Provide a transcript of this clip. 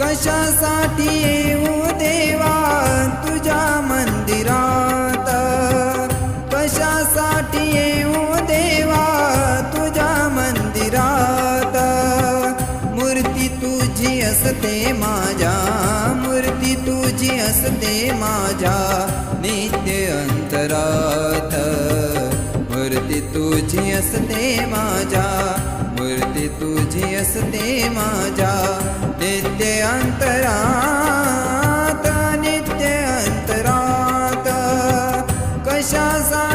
कशासाठी येऊ देवा तुझ्या मंदिरात? कशासाठी येऊ देवा तुझ्या मंदिरात? मूर्ती तुझी असते माझ्या मूर्ती तुझी असते माझ्या नित्य अंतरात. मूर्ती तुझी असते माझ्या मूर्ती तुझी असते मा अंतरात नित्य अंतरात कशाचा